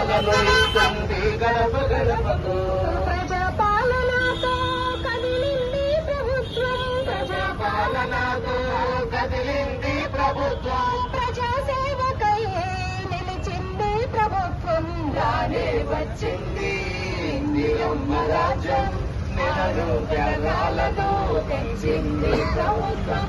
పథకాలను ఇస్తుంది గడప గడపకు కదిలింది ప్రభుత్వం. పాలనతో కదిలింది ప్రభుత్వం. ప్రజాసేవకై నిలిచింది ప్రభుత్వం. రానే వచ్చింది ఇందిరమ్మ రాజ్యం. నెలలు జగాలతో తెచ్చింది ప్రభుత్వం.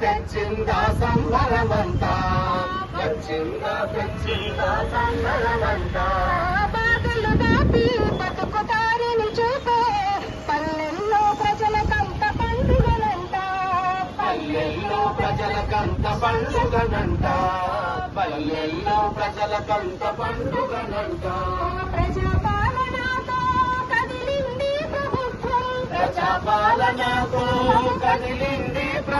తెచ్చిందా సంబరమంతా? వచ్చిందా తెచ్చిందా సంబరమంతా? బాధలు దాటి చూపే పల్లెల్లో ప్రజలకంత పండుగలంట. పల్లెల్లో ప్రజలకంత పండుగనంట పల్లెల్లో ప్రజలకంత పండుగనంట ప్రజాపాలనతో కదిలింది ప్రభుత్వం. ప్రజాపాలనతో కదిలింది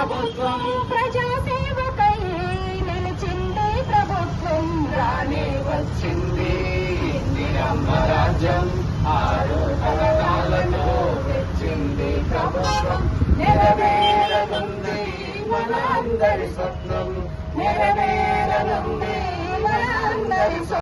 ప్రభుత్వం ప్రజాసేవకై నిలిచింది ప్రభుత్వం. రానే వచ్చింది. ఇందిరమ్మ రాజ్యం ఆరు పథకాలను తెచ్చింది ప్రభుత్వం. నెరవేరనుంది మన అందరి స్వప్నం. నెరవేరనుంది మన అందరి స్వప్నం.